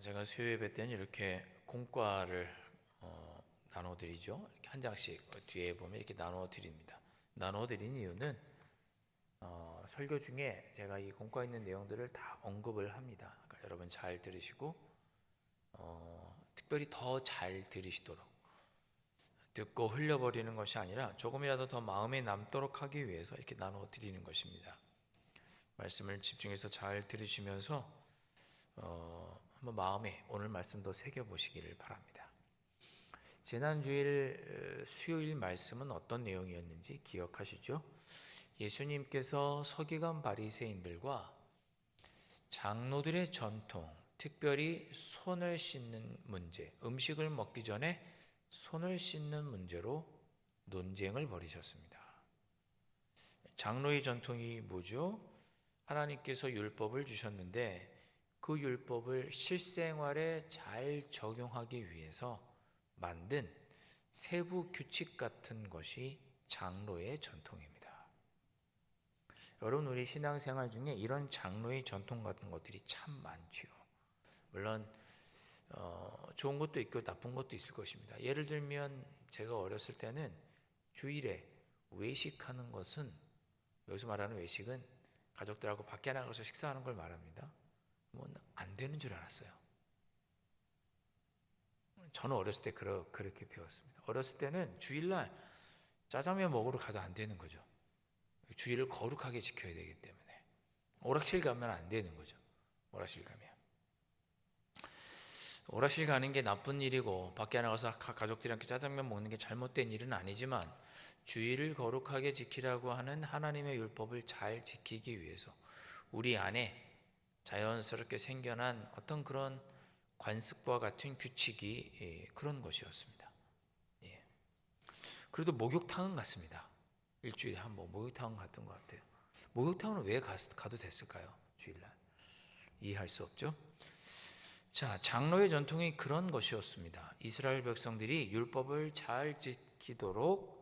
제가 수요 예배 때는 이렇게 공과를 어, 나눠드리죠. 이렇게 한 장씩 뒤에 보면 이렇게 나눠드립니다. 나눠드린 이유는 어, 설교 중에 제가 이 공과 있는 내용들을 다 언급을 합니다. 그러니까 여러분 잘 들으시고 어, 특별히 더 잘 들으시도록 듣고 흘려버리는 것이 아니라 조금이라도 더 마음에 남도록 하기 위해서 이렇게 나눠 드리는 것입니다. 말씀을 집중해서 잘 들으시면서 어, 한번 마음에 오늘 말씀도 새겨 보시기를 바랍니다. 지난 주일 어, 수요일 말씀은 어떤 내용이었는지 기억하시죠? 예수님께서 서기관 바리새인들과 장로들의 전통, 특별히 손을 씻는 문제, 음식을 먹기 전에 손을 씻는 문제로 논쟁을 벌이셨습니다. 장로의 전통이 뭐죠? 하나님께서 율법을 주셨는데 그 율법을 실생활에 잘 적용하기 위해서 만든 세부 규칙 같은 것이 장로의 전통입니다. 여러분 우리 신앙생활 중에 이런 장로의 전통 같은 것들이 참 많지요. 물론 어, 좋은 것도 있고 나쁜 것도 있을 것입니다. 예를 들면 제가 어렸을 때는 주일에 외식하는 것은 여기서 말하는 외식은 가족들하고 밖에 나가서 식사하는 걸 말합니다. 뭐안 되는 줄 알았어요. 저는 어렸을 때 그러, 그렇게 배웠습니다. 어렸을 때는 주일날 짜장면 먹으러 가도 안 되는 거죠. 주일을 거룩하게 지켜야 되기 때문에 오락실 가면 안 되는 거죠. 오락실 가면 오락실 가는 게 나쁜 일이고 밖에 나가서 가- 가족들이랑 짜장면 먹는 게 잘못된 일은 아니지만 주일을 거룩하게 지키라고 하는 하나님의 율법을 잘 지키기 위해서 우리 안에 자연스럽게 생겨난 어떤 그런 관습과 같은 규칙이 예, 그런 것이었습니다. 예. 그래도 목욕탕은 갔습니다. 일주일에 한 번 목욕탕 갔던 것 같아요. 목욕탕은 왜 가, 가도 됐을까요? 주일날 이해할 수 없죠. 자, 장로의 전통이 그런 것이었습니다. 이스라엘 백성들이 율법을 잘 지키도록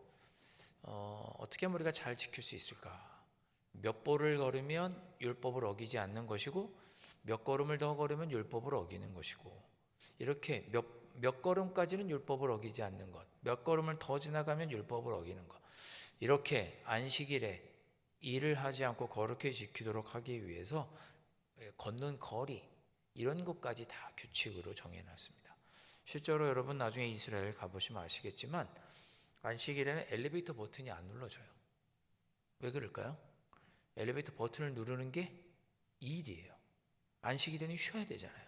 어, 어떻게 우리가 잘 지킬 수 있을까? 몇 보를 걸으면 율법을 어기지 않는 것이고 몇 걸음을 더 걸으면 율법을 어기는 것이고 이렇게 몇, 몇 걸음까지는 율법을 어기지 않는 것, 몇 걸음을 더 지나가면 율법을 어기는 것. 이렇게 안식일에 일을 하지 않고 거룩히 지키도록 하기 위해서 예, 걷는 거리 이런 것까지 다 규칙으로 정해놨습니다. 실제로 여러분 나중에 이스라엘 가보시면 아시겠지만 안식일에는 엘리베이터 버튼이 안 눌러져요. 왜 그럴까요? 엘리베이터 버튼을 누르는 게 일이에요. 안식일에는 쉬어야 되잖아요.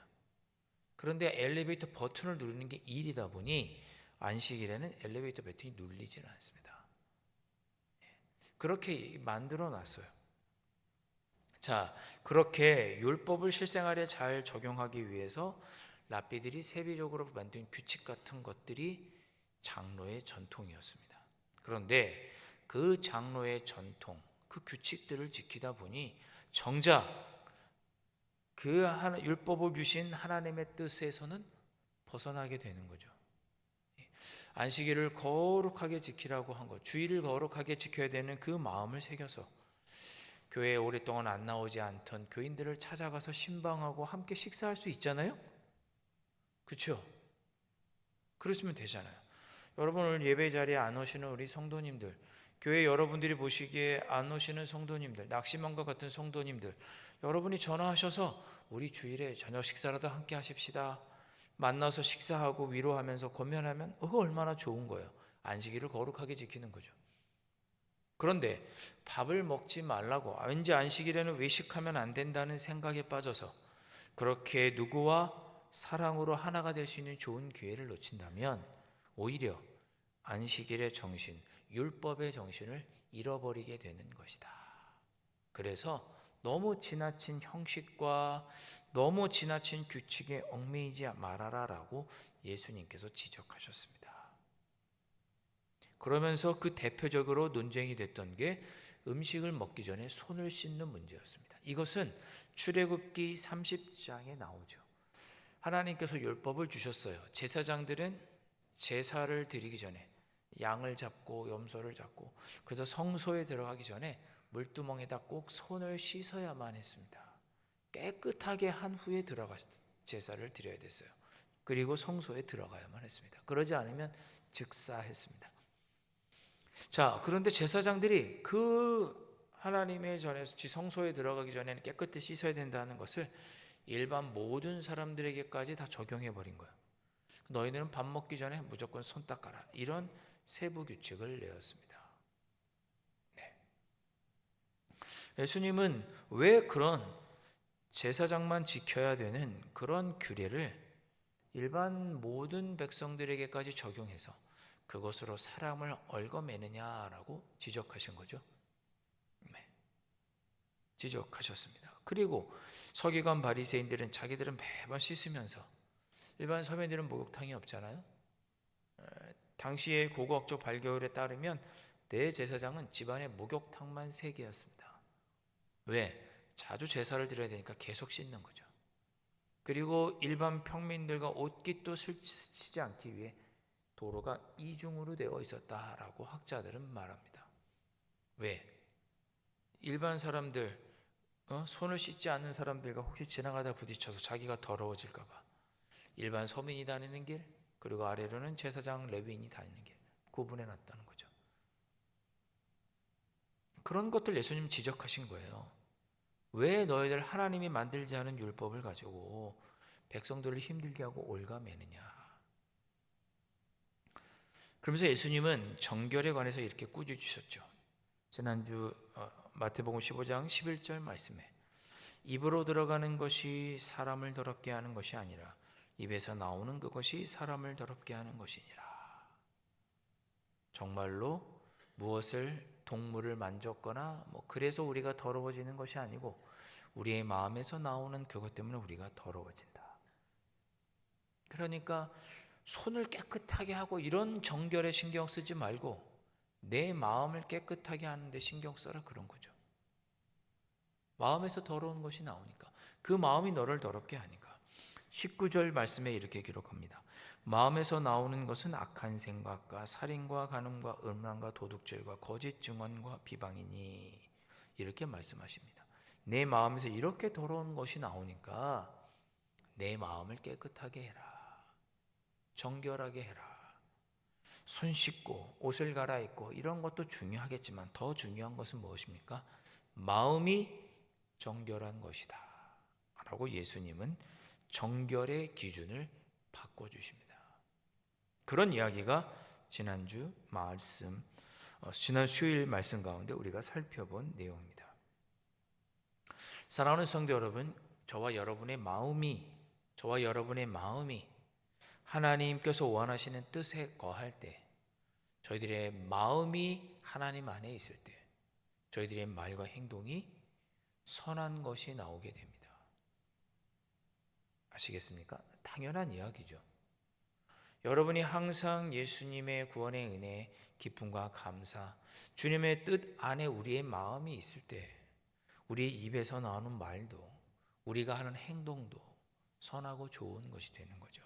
그런데 엘리베이터 버튼을 누르는 게 일이다 보니 안식일에는 엘리베이터 버튼이 눌리지는 않습니다. 예. 그렇게 만들어 놨어요. 자, 그렇게 율법을 실생활에 잘 적용하기 위해서 랍비들이 세비적으로 만든 규칙 같은 것들이 장로의 전통이었습니다. 그런데 그 장로의 전통, 그 규칙들을 지키다 보니 정작 그 율법을 주신 하나님의 뜻에서는 벗어나게 되는 거죠. 안식일을 거룩하게 지키라고 한 것, 주일을 거룩하게 지켜야 되는 그 마음을 새겨서 교회에 오랫동안 안 나오지 않던 교인들을 찾아가서 신방하고 함께 식사할 수 있잖아요. 그렇죠? 그러시면 되잖아요. 여러분 오늘 예배 자리에 안 오시는 우리 성도님들, 교회 여러분들이 보시기에 안 오시는 성도님들, 낙심한과 같은 성도님들, 여러분이 전화하셔서 우리 주일에 저녁 식사라도 함께 하십시다. 만나서 식사하고 위로하면서 권면하면 어, 얼마나 좋은 거예요. 안식일을 거룩하게 지키는 거죠. 그런데 밥을 먹지 말라고 왠지 안식일에는 외식하면 안 된다는 생각에 빠져서 그렇게 누구와 사랑으로 하나가 될 수 있는 좋은 기회를 놓친다면 오히려 안식일의 정신, 율법의 정신을 잃어버리게 되는 것이다. 그래서 너무 지나친 형식과 너무 지나친 규칙에 얽매이지 말아라라고 예수님께서 지적하셨습니다. 그러면서 그 대표적으로 논쟁이 됐던 게 음식을 먹기 전에 손을 씻는 문제였습니다. 이것은 출애굽기 30장에 나오죠. 하나님께서 율법을 주셨어요. 제사장들은 제사를 드리기 전에 양을 잡고 염소를 잡고 그래서 성소에 들어가기 전에 물두멍에다 꼭 손을 씻어야만 했습니다. 깨끗하게 한 후에 들어갔 제사를 드려야 됐어요. 그리고 성소에 들어가야만 했습니다. 그러지 않으면 즉사했습니다. 자, 그런데 제사장들이 그 하나님의 전에서 성소에 들어가기 전에는 깨끗이 씻어야 된다는 것을 일반 모든 사람들에게까지 다 적용해 버린 거예요. 너희들은 밥 먹기 전에 무조건 손 닦아라. 이런 세부 규칙을 내었습니다. 네. 예수님은 왜 그런 제사장만 지켜야 되는 그런 규례를 일반 모든 백성들에게까지 적용해서 그것으로 사람을 얽어매느냐라고 지적하신 거죠. 네. 지적하셨습니다. 그리고 서기관 바리새인들은 자기들은 매번 씻으면서 일반 서민들은 목욕탕이 없잖아요. 에, 당시의 고고학적 발견에 따르면 내 제사장은 집안에 목욕탕만 세 개였습니다. 왜? 자주 제사를 드려야 되니까 계속 씻는 거죠. 그리고 일반 평민들과 옷깃도 스치지 않기 위해 도로가 이중으로 되어 있었다라고 학자들은 말합니다. 왜? 일반 사람들 어? 손을 씻지 않는 사람들과 혹시 지나가다 부딪혀서 자기가 더러워질까봐 일반 서민이 다니는 길 그리고 아래로는 제사장 레위인이 다니는 길 구분해 놨다는 거죠. 그런 것들 예수님 지적하신 거예요. 왜 너희들 하나님이 만들지 않은 율법을 가지고 백성들을 힘들게 하고 올가매느냐? 그러면서 예수님은 정결에 관해서 이렇게 꾸짖으셨죠. 지난주 어, 마태복음 15장 11절 말씀에 입으로 들어가는 것이 사람을 더럽게 하는 것이 아니라 입에서 나오는 그것이 사람을 더럽게 하는 것이니라. 정말로 무엇을 동물을 만졌거나 뭐 그래서 우리가 더러워지는 것이 아니고 우리의 마음에서 나오는 그것 때문에 우리가 더러워진다. 그러니까 손을 깨끗하게 하고 이런 정결에 신경 쓰지 말고 내 마음을 깨끗하게 하는데 신경 써라 그런 거죠. 마음에서 더러운 것이 나오니까 그 마음이 너를 더럽게 하니까 19절 말씀에 이렇게 기록합니다. 마음에서 나오는 것은 악한 생각과 살인과 간음과 음란과 도둑질과 거짓 증언과 비방이니 이렇게 말씀하십니다. 내 마음에서 이렇게 더러운 것이 나오니까 내 마음을 깨끗하게 해라. 정결하게 해라. 손 씻고 옷을 갈아입고 이런 것도 중요하겠지만 더 중요한 것은 무엇입니까? 마음이 정결한 것이다. 라고 예수님은 정결의 기준을 바꿔주십니다. 그런 이야기가 지난주 말씀, 어, 지난 수요일 말씀 가운데 우리가 살펴본 내용입니다. 사랑하는 성도 여러분, 저와 여러분의 마음이, 저와 여러분의 마음이 하나님께서 원하시는 뜻에 거할 때, 저희들의 마음이 하나님 안에 있을 때, 저희들의 말과 행동이 선한 것이 나오게 됩니다. 아시겠습니까? 당연한 이야기죠. 여러분이 항상 예수님의 구원의 은혜, 기쁨과 감사, 주님의 뜻 안에 우리의 마음이 있을 때, 우리 입에서 나오는 말도, 우리가 하는 행동도 선하고 좋은 것이 되는 거죠.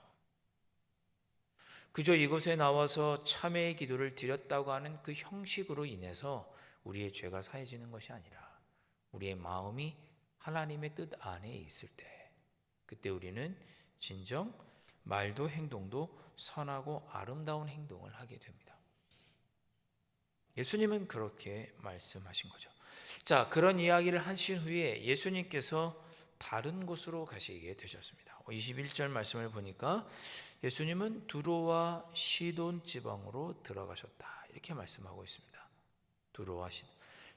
그저 이곳에 나와서 참회의 기도를 드렸다고 하는 그 형식으로 인해서 우리의 죄가 사해지는 것이 아니라 우리의 마음이 하나님의 뜻 안에 있을 때 그때 우리는 진정 말도 행동도 선하고 아름다운 행동을 하게 됩니다. 예수님은 그렇게 말씀하신 거죠. 자, 그런 이야기를 하신 후에 예수님께서 다른 곳으로 가시게 되셨습니다. 21절 말씀을 보니까 예수님은 두로와 시돈 지방으로 들어가셨다. 이렇게 말씀하고 있습니다. 두로와 시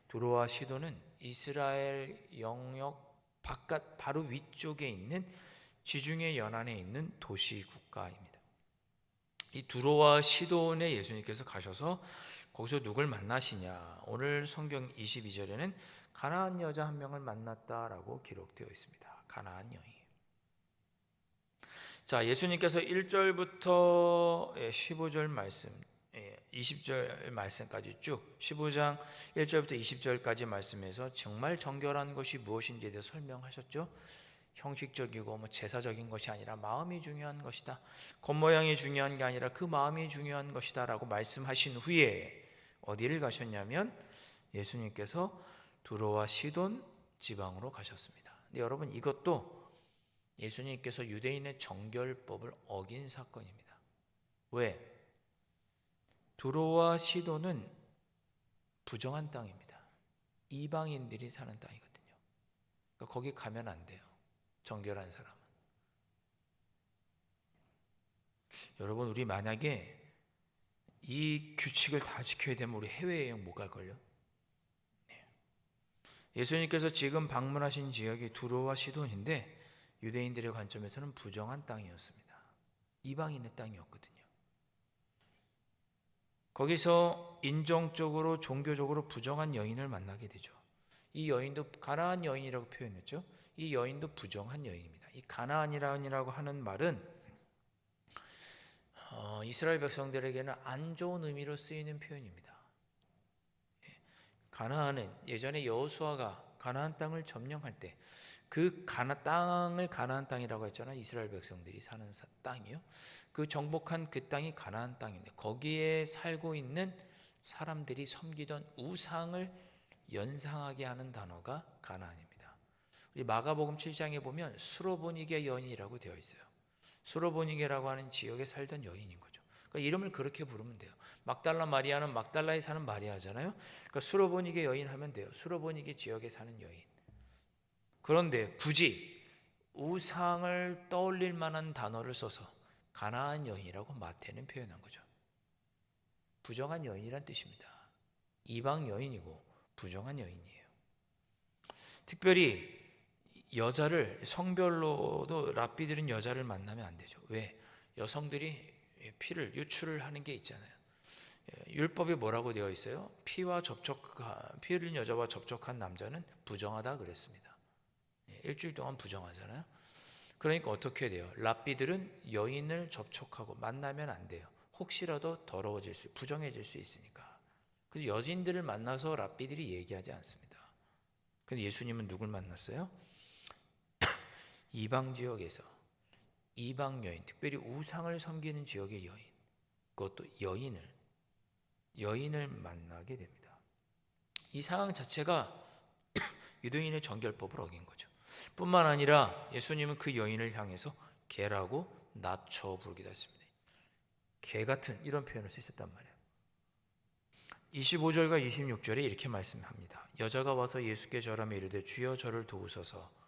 두로와 시돈은 이스라엘 영역 바깥 바로 위쪽에 있는 지중해 연안에 있는 도시 국가입니다. 이 두로와 시돈에 예수님께서 가셔서 거기서 누굴 만나시냐? 오늘 성경 22절에는 가나안 여자 한 명을 만났다라고 기록되어 있습니다. 가나안 여인. 자, 예수님께서 1절부터 15절 말씀, 20절 말씀까지 쭉 15장 1절부터 20절까지 말씀에서 정말 정결한 것이 무엇인지에 대해 설명하셨죠. 형식적이고 뭐 제사적인 것이 아니라 마음이 중요한 것이다. 겉모양이 중요한 게 아니라 그 마음이 중요한 것이다라고 말씀하신 후에 어디를 가셨냐면 예수님께서 두로와 시돈 지방으로 가셨습니다. 근데 여러분 이것도 예수님께서 유대인의 정결법을 어긴 사건입니다. 왜? 두로와 시도는 부정한 땅입니다. 이방인들이 사는 땅이거든요. 그러니까 거기 가면 안 돼요. 정결한 사람은. 여러분 우리 만약에 이 규칙을 다 지켜야 되면 우리 해외 여행 못 갈걸요? 네. 예수님께서 지금 방문하신 지역이 두로와 시돈인데 유대인들의 관점에서는 부정한 땅이었습니다. 이방인의 땅이었거든요. 거기서 인종적으로 종교적으로 부정한 여인을 만나게 되죠. 이 여인도 가나안 여인이라고 표현했죠. 이 여인도 부정한 여인입니다. 이 가나안이라고 하는 말은 어, 이스라엘 백성들에게는 안 좋은 의미로 쓰이는 표현입니다. 예, 가나안은 예전에 여호수아가 가나안 땅을 점령할 때 그 가나 땅을 가나안 땅이라고 했잖아요. 이스라엘 백성들이 사는 사- 땅이요. 그 정복한 그 땅이 가나안 땅인데 거기에 살고 있는 사람들이 섬기던 우상을 연상하게 하는 단어가 가나안입니다. 우리 마가복음 7장에 보면 수로보니게 여인이라고 되어 있어요. 수로보니게라고 하는 지역에 살던 여인인 거죠. 그러니까 이름을 그렇게 부르면 돼요. 막달라 마리아는 막달라에 사는 마리아잖아요. 그러니까 수로보니게 여인 하면 돼요. 수로보니게 지역에 사는 여인. 그런데 굳이 우상을 떠올릴 만한 단어를 써서 가나안 여인이라고 마태는 표현한 거죠. 부정한 여인이란 뜻입니다. 이방 여인이고 부정한 여인이에요. 특별히 여자를 성별로도 랍비들은 여자를 만나면 안 되죠. 왜? 여성들이 피를 유출을 하는 게 있잖아요. 예, 율법에 뭐라고 되어 있어요? 피와 접촉 피 흘린 여자와 접촉한 남자는 부정하다 그랬습니다. 예, 일주일 동안 부정하잖아요. 그러니까 어떻게 돼요? 랍비들은 여인을 접촉하고 만나면 안 돼요. 혹시라도 더러워질 수, 부정해질 수 있으니까. 그래서 여인들을 만나서 랍비들이 얘기하지 않습니다. 근데 예수님은 누굴 만났어요? 이방 지역에서 이방 여인, 특별히 우상을 섬기는 지역의 여인, 그것도 여인을 여인을 만나게 됩니다. 이 상황 자체가 유대인의 정결법을 어긴 거죠. 뿐만 아니라 예수님은 그 여인을 향해서 개라고 낮춰 부르기도 했습니다. 개 같은 이런 표현을 쓰셨단 말이에요. 25절과 26절에 이렇게 말씀합니다. 여자가 와서 예수께 절하며 이르되 주여 저를 도우소서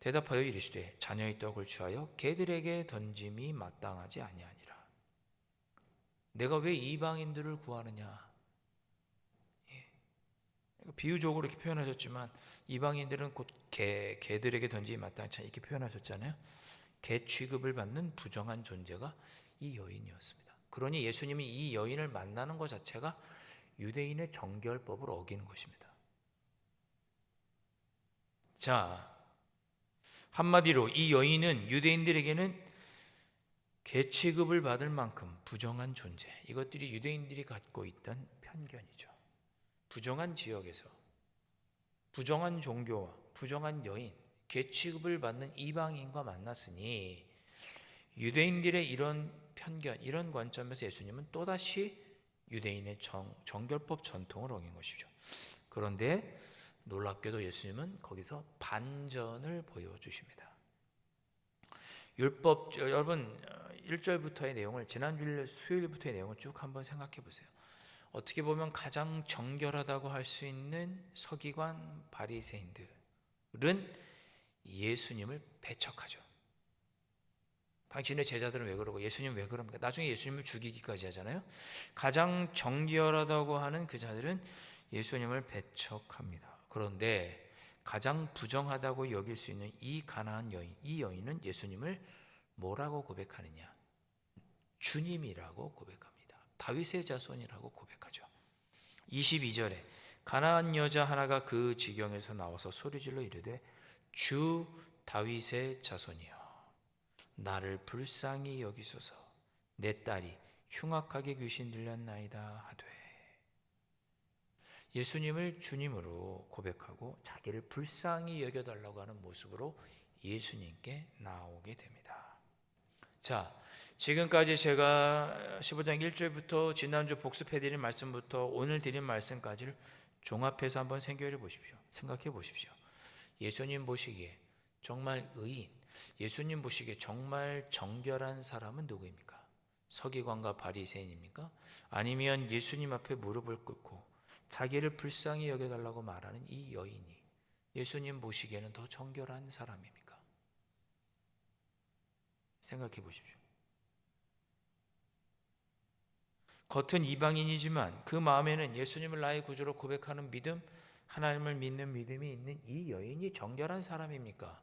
대답하여 이르시되 자녀의 떡을 취하여 개들에게 던짐이 마땅하지 아니하니라. 내가 왜 이방인들을 구하느냐? 예. 비유적으로 이렇게 표현하셨지만 이방인들은 곧 개, 개들에게 던짐이 마땅치 않 이렇게 표현하셨잖아요. 개 취급을 받는 부정한 존재가 이 여인이었습니다. 그러니 예수님이 이 여인을 만나는 것 자체가 유대인의 정결법을 어기는 것입니다. 자, 한마디로 이 여인은 유대인들에게는 개 취급을 받을 만큼 부정한 존재. 이것들이 유대인들이 갖고 있던 편견이죠. 부정한 지역에서 부정한 종교와 부정한 여인, 개 취급을 받는 이방인과 만났으니 유대인들의 이런 편견, 이런 관점에서 예수님은 또다시 유대인의 정, 정결법 전통을 어긴 것이죠. 그런데 놀랍게도 예수님은 거기서 반전을 보여주십니다. 율법 여러분 1절부터의 내용을 지난주 수요일부터의 내용을 쭉 한번 생각해 보세요. 어떻게 보면 가장 정결하다고 할 수 있는 서기관 바리새인들은 예수님을 배척하죠. 당신의 제자들은 왜 그러고 예수님 왜 그럽니까? 나중에 예수님을 죽이기까지 하잖아요. 가장 정결하다고 하는 그 자들은 예수님을 배척합니다. 그런데 가장 부정하다고 여길 수 있는 이 가나안 여인, 이 여인은 예수님을 뭐라고 고백하느냐? 주님이라고 고백합니다. 다윗의 자손이라고 고백하죠. 22절에 가나안 여자 하나가 그 지경에서 나와서 소리질러 이르되 주 다윗의 자손이여 나를 불쌍히 여기소서 내 딸이 흉악하게 귀신 들렸나이다 하되 예수님을 주님으로 고백하고 자기를 불쌍히 여겨달라고 하는 모습으로 예수님께 나오게 됩니다. 자, 지금까지 제가 15장 1절부터 지난주 복습해드린 말씀부터 오늘 드린 말씀까지를 종합해서 한번 생각해 보십시오. 생각해 보십시오. 예수님 보시기에 정말 의인, 예수님 보시기에 정말 정결한 사람은 누구입니까? 서기관과 바리새인입니까? 아니면 예수님 앞에 무릎을 꿇고 자기를 불쌍히 여겨달라고 말하는 이 여인이 예수님 보시기에는 더 정결한 사람입니까? 생각해 보십시오. 겉은 이방인이지만 그 마음에는 예수님을 나의 구주로 고백하는 믿음, 하나님을 믿는 믿음이 있는 이 여인이 정결한 사람입니까?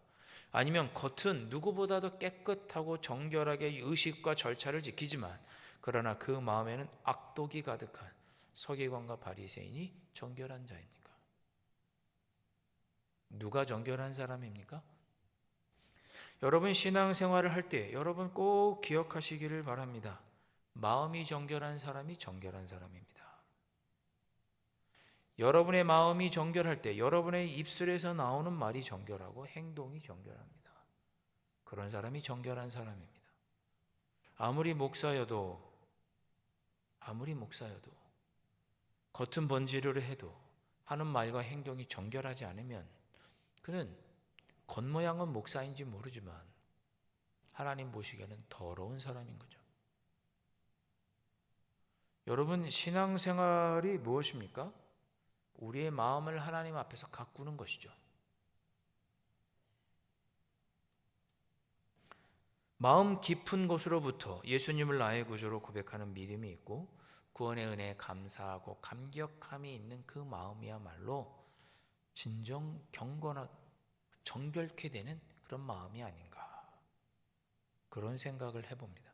아니면 겉은 누구보다도 깨끗하고 정결하게 의식과 절차를 지키지만 그러나 그 마음에는 악독이 가득한 서기관과 바리새인이 정결한 자입니까? 누가 정결한 사람입니까? 여러분 신앙생활을 할 때 여러분 꼭 기억하시기를 바랍니다. 마음이 정결한 사람이 정결한 사람입니다. 여러분의 마음이 정결할 때 여러분의 입술에서 나오는 말이 정결하고 행동이 정결합니다. 그런 사람이 정결한 사람입니다. 아무리 목사여도 아무리 목사여도 겉은 번지르르 해도 하는 말과 행동이 정결하지 않으면 그는 겉모양은 목사인지 모르지만 하나님 보시기에는 더러운 사람인 거죠. 여러분 신앙생활이 무엇입니까? 우리의 마음을 하나님 앞에서 가꾸는 것이죠. 마음 깊은 곳으로부터 예수님을 나의 구주로 고백하는 믿음이 있고 구원의 은혜에 감사하고 감격함이 있는 그 마음이야말로 진정 경건하 정결케 되는 그런 마음이 아닌가 그런 생각을 해봅니다.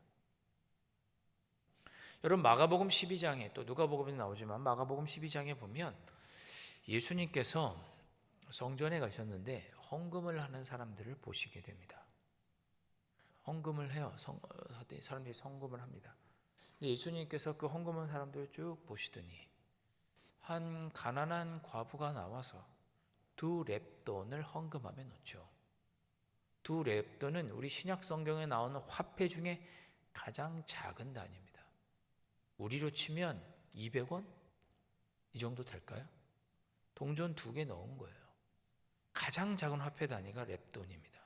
여러분 마가복음 12장에 또 누가복음에 나오지만 마가복음 12장에 보면 예수님께서 성전에 가셨는데 헌금을 하는 사람들을 보시게 됩니다. 헌금을 해요. 성, 어, 사람들이 성금을 합니다. 예수님께서 그 헌금한 사람들을 쭉 보시더니 한 가난한 과부가 나와서 두 랩돈을 헌금함에 넣죠. 두 랩돈은 우리 신약 성경에 나오는 화폐 중에 가장 작은 단위입니다. 우리로 치면 200원 이 정도 될까요? 동전 두 개 넣은 거예요. 가장 작은 화폐 단위가 랩돈입니다.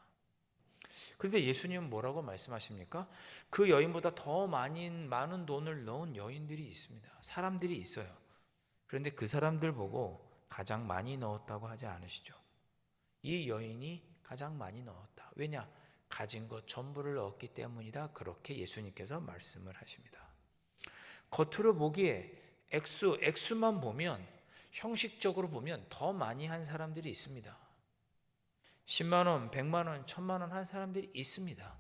그런데 예수님은 뭐라고 말씀하십니까? 그 여인보다 더 많이 많은 돈을 넣은 여인들이 있습니다. 사람들이 있어요. 그런데 그 사람들 보고 가장 많이 넣었다고 하지 않으시죠. 이 여인이 가장 많이 넣었다. 왜냐? 가진 것 전부를 넣었기 때문이다. 그렇게 예수님께서 말씀을 하십니다. 겉으로 보기에 액수, 액수만 보면 형식적으로 보면 더 많이 한 사람들이 있습니다. 10만 원, 100만 원, 1000만 원 한 사람들이 있습니다.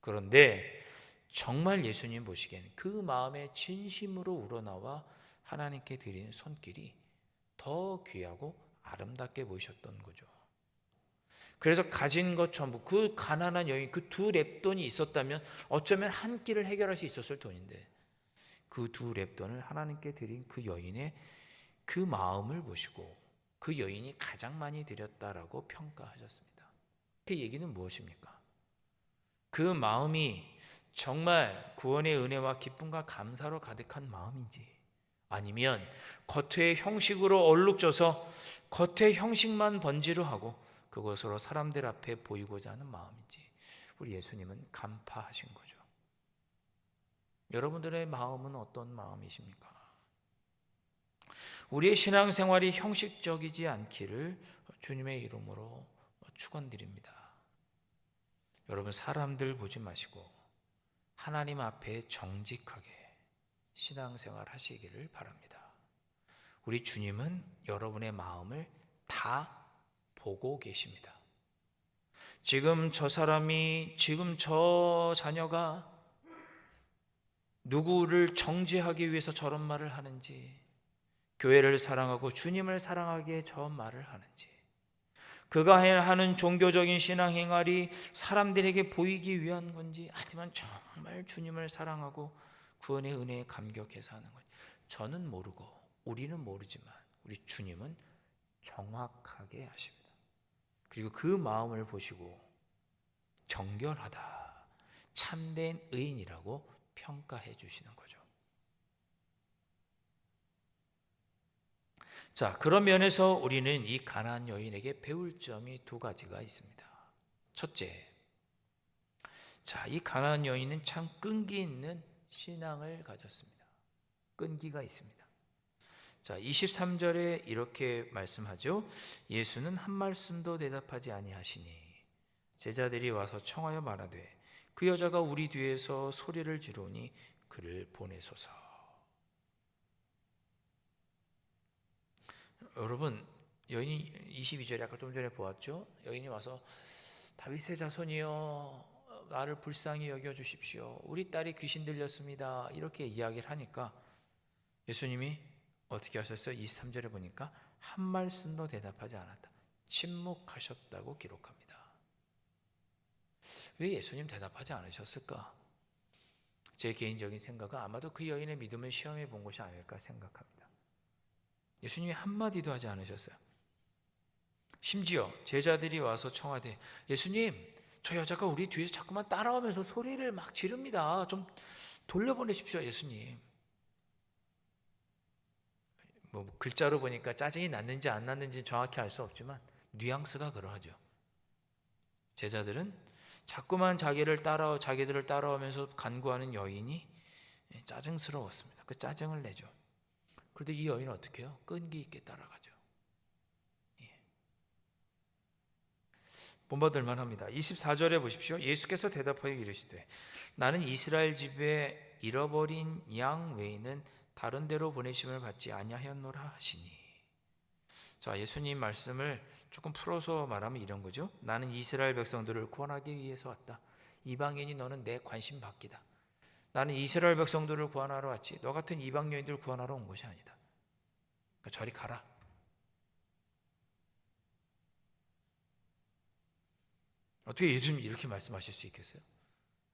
그런데 정말 예수님 보시기에는 그 마음에 진심으로 우러나와 하나님께 드리는 손길이 더 귀하고 아름답게 보이셨던 거죠. 그래서 가진 것 전부 그 가난한 여인 그 두 랩돈이 있었다면 어쩌면 한 끼를 해결할 수 있었을 돈인데 그 두 랩돈을 하나님께 드린 그 여인의 그 마음을 보시고 그 여인이 가장 많이 드렸다라고 평가하셨습니다. 그 얘기는 무엇입니까? 그 마음이 정말 구원의 은혜와 기쁨과 감사로 가득한 마음인지 아니면 겉의 형식으로 얼룩져서 겉의 형식만 번지르 하고 그것으로 사람들 앞에 보이고자 하는 마음인지 우리 예수님은 간파하신 거죠. 여러분들의 마음은 어떤 마음이십니까? 우리의 신앙생활이 형식적이지 않기를 주님의 이름으로 축원드립니다. 여러분 사람들 보지 마시고 하나님 앞에 정직하게 신앙생활 하시기를 바랍니다. 우리 주님은 여러분의 마음을 다 보고 계십니다. 지금 저 사람이 지금 저 자녀가 누구를 정죄하기 위해서 저런 말을 하는지 교회를 사랑하고 주님을 사랑하기에 저 말을 하는지 그가 하는 종교적인 신앙 행활이 사람들에게 보이기 위한 건지 아니면 정말 주님을 사랑하고 구원의 은혜에 감격해서 하는 건지 저는 모르고 우리는 모르지만 우리 주님은 정확하게 하십니다. 그리고 그 마음을 보시고 정결하다 참된 의인이라고 평가해 주시는 거죠. 자, 그런 면에서 우리는 이 가난 여인에게 배울 점이 두 가지가 있습니다. 첫째, 자, 이 가나안 여인은 참 끈기 있는 신앙을 가졌습니다. 끈기가 있습니다. 자, 23절에 이렇게 말씀하죠. 예수는 한 말씀도 대답하지 아니하시니 제자들이 와서 청하여 말하되 그 여자가 우리 뒤에서 소리를 지르니 그를 보내소서. 여러분, 여인이 22절에 아까 좀 전에 보았죠. 여인이 와서 다윗의 자손이여 나를 불쌍히 여겨 주십시오. 우리 딸이 귀신 들렸습니다. 이렇게 이야기를 하니까 예수님이 어떻게 하셨어요? 23절에 보니까 한 말씀도 대답하지 않았다. 침묵하셨다고 기록합니다. 왜 예수님 대답하지 않으셨을까? 제 개인적인 생각은 아마도 그 여인의 믿음을 시험해 본 것이 아닐까 생각합니다. 예수님이 한마디도 하지 않으셨어요. 심지어 제자들이 와서 청하되 예수님 저 여자가 우리 뒤에서 자꾸만 따라오면서 소리를 막 지릅니다. 좀 돌려보내십시오 예수님. 뭐 글자로 보니까 짜증이 났는지 안 났는지 정확히 알 수 없지만 뉘앙스가 그러하죠. 제자들은 자꾸만 자기를 따라 자기들을 따라오면서 간구하는 여인이 짜증스러웠습니다. 그 짜증을 내죠. 그런데 이 여인은 어떻게 해요? 끈기 있게 따라가죠. 예. 본받을 만 합니다. 24절에 보십시오. 예수께서 대답하여 이르시되 나는 이스라엘 집에 잃어버린 양 외에는 다른 데로 보내심을 받지 아니하였노라 하시니. 자, 예수님 말씀을 조금 풀어서 말하면 이런 거죠. 나는 이스라엘 백성들을 구원하기 위해서 왔다. 이방인이 너는 내 관심 받기다. 나는 이스라엘 백성들을 구원하러 왔지. 너 같은 이방 여인들 구원하러 온 것이 아니다. 그러니까 저리 가라. 어떻게 예수님이 이렇게 말씀하실 수 있겠어요?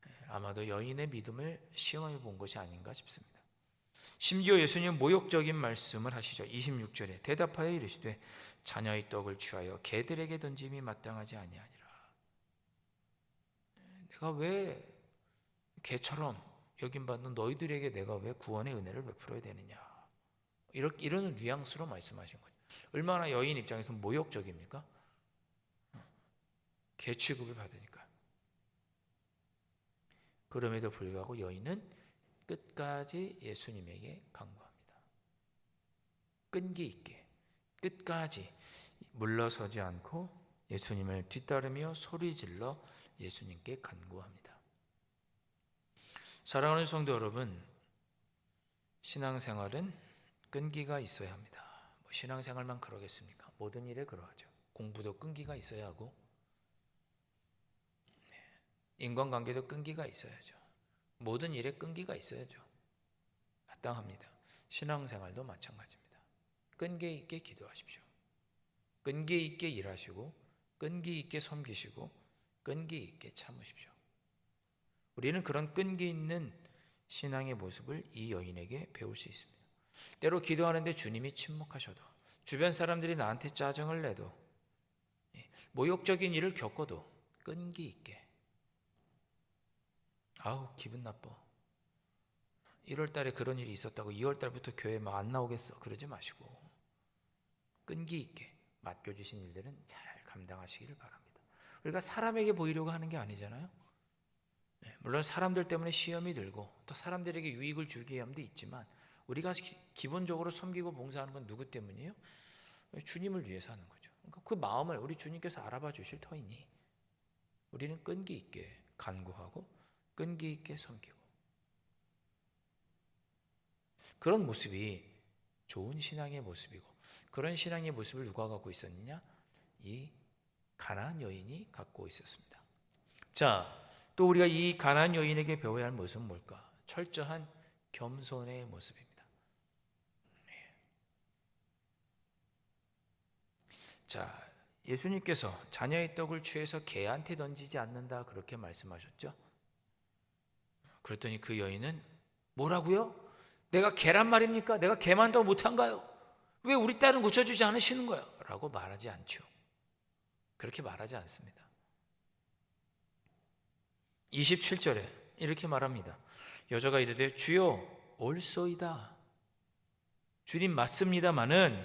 예, 아마도 여인의 믿음을 시험해 본 것이 아닌가 싶습니다. 심지어 예수님 모욕적인 말씀을 하시죠. 26절에 대답하여 이르시되 자녀의 떡을 취하여 개들에게 던짐이 마땅하지 아니하니라. 내가 왜 개처럼 여김 받는 너희들에게 내가 왜 구원의 은혜를 베풀어야 되느냐? 이런 이런 뉘앙스로 말씀하신 거죠. 얼마나 여인 입장에서 모욕적입니까? 개 취급을 받으니까. 그럼에도 불구하고 여인은 끝까지 예수님에게 간구합니다. 끈기 있게 끝까지 물러서지 않고 예수님을 뒤따르며 소리 질러 예수님께 간구합니다. 사랑하는 성도 여러분, 신앙생활은 끈기가 있어야 합니다. 뭐 신앙생활만 그러겠습니까? 모든 일에 그러하죠. 공부도 끈기가 있어야 하고 네, 인간관계도 끈기가 있어야죠. 모든 일에 끈기가 있어야죠. 마땅합니다. 신앙생활도 마찬가지입니다. 끈기 있게 기도하십시오. 끈기 있게 일하시고 끈기 있게 섬기시고 끈기 있게 참으십시오. 우리는 그런 끈기 있는 신앙의 모습을 이 여인에게 배울 수 있습니다. 때로 기도하는데 주님이 침묵하셔도 주변 사람들이 나한테 짜증을 내도 예, 모욕적인 일을 겪어도 끈기 있게 아우 기분 나빠. 1월 달에 그런 일이 있었다고 2월 달부터 교회 막 안 나오겠어. 그러지 마시고 끈기 있게 맡겨주신 일들은 잘 감당하시기를 바랍니다. 우리가 사람에게 보이려고 하는 게 아니잖아요. 예, 물론 사람들 때문에 시험이 들고 또 사람들에게 유익을 주기 위함도 있지만 우리가 기- 기본적으로 섬기고 봉사하는 건 누구 때문이에요? 주님을 위해서 하는 거죠. 그러니까 그 마음을 우리 주님께서 알아봐 주실 터이니 우리는 끈기 있게 간구하고 끈기 있게 섬기고 그런 모습이 좋은 신앙의 모습이고 그런 신앙의 모습을 누가 갖고 있었느냐? 이 가나안 여인이 갖고 있었습니다. 자, 또 우리가 이 가나안 여인에게 배워야 할 모습은 뭘까? 철저한 겸손의 모습입니다. 네. 자, 예수님께서 자녀의 떡을 취해서 개한테 던지지 않는다 그렇게 말씀하셨죠? 그랬더니 그 여인은 뭐라고요? 내가 개란 말입니까? 내가 개만 더 못한가요? 왜 우리 딸은 고쳐주지 않으시는 거야? 라고 말하지 않죠. 그렇게 말하지 않습니다. 27절에 이렇게 말합니다. 여자가 이르되 주여 올소이다. 주님 맞습니다마는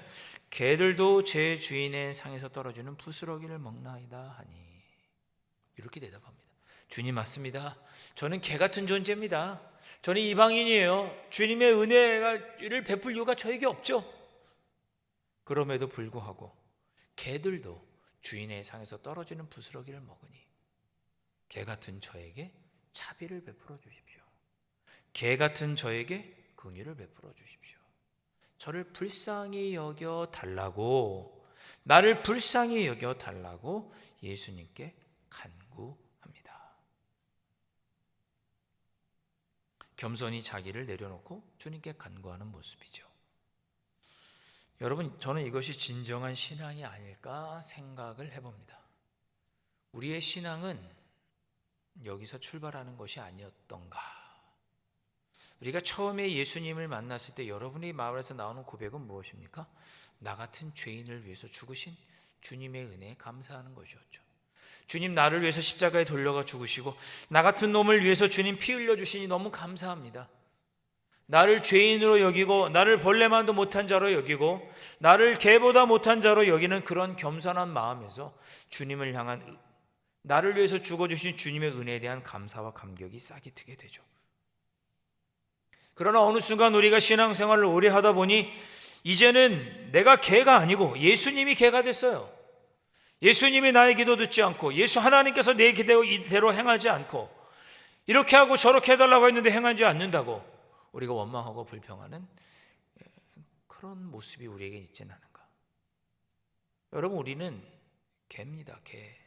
개들도 제 주인의 상에서 떨어지는 부스러기를 먹나이다 하니 이렇게 대답합니다. 주님 맞습니다. 저는 개 같은 존재입니다. 저는 이방인이에요. 주님의 은혜를 베풀 이유가 저에게 없죠. 그럼에도 불구하고 개들도 주인의 상에서 떨어지는 부스러기를 먹으니 개 같은 저에게 자비를 베풀어 주십시오. 개 같은 저에게 긍휼을 베풀어 주십시오. 저를 불쌍히 여겨 달라고 나를 불쌍히 여겨 달라고 예수님께 간구합니다. 겸손히 자기를 내려놓고 주님께 간구하는 모습이죠. 여러분, 저는 이것이 진정한 신앙이 아닐까 생각을 해봅니다. 우리의 신앙은 여기서 출발하는 것이 아니었던가. 우리가 처음에 예수님을 만났을 때 여러분의 마음에서 나오는 고백은 무엇입니까? 나 같은 죄인을 위해서 죽으신 주님의 은혜에 감사하는 것이었죠. 주님 나를 위해서 십자가에 돌려가 죽으시고 나 같은 놈을 위해서 주님 피 흘려 주시니 너무 감사합니다. 나를 죄인으로 여기고 나를 벌레만도 못한 자로 여기고 나를 개보다 못한 자로 여기는 그런 겸손한 마음에서 주님을 향한 나를 위해서 죽어 주신 주님의 은혜에 대한 감사와 감격이 싹이 트게 되죠. 그러나 어느 순간 우리가 신앙생활을 오래 하다 보니 이제는 내가 개가 아니고 예수님이 개가 됐어요. 예수님이 나의 기도 듣지 않고 예수 하나님께서 내 기대로 행하지 않고 이렇게 하고 저렇게 해달라고 했는데 행하지 않는다고 우리가 원망하고 불평하는 그런 모습이 우리에게 있지는 않은가. 여러분 우리는 개입니다. 개.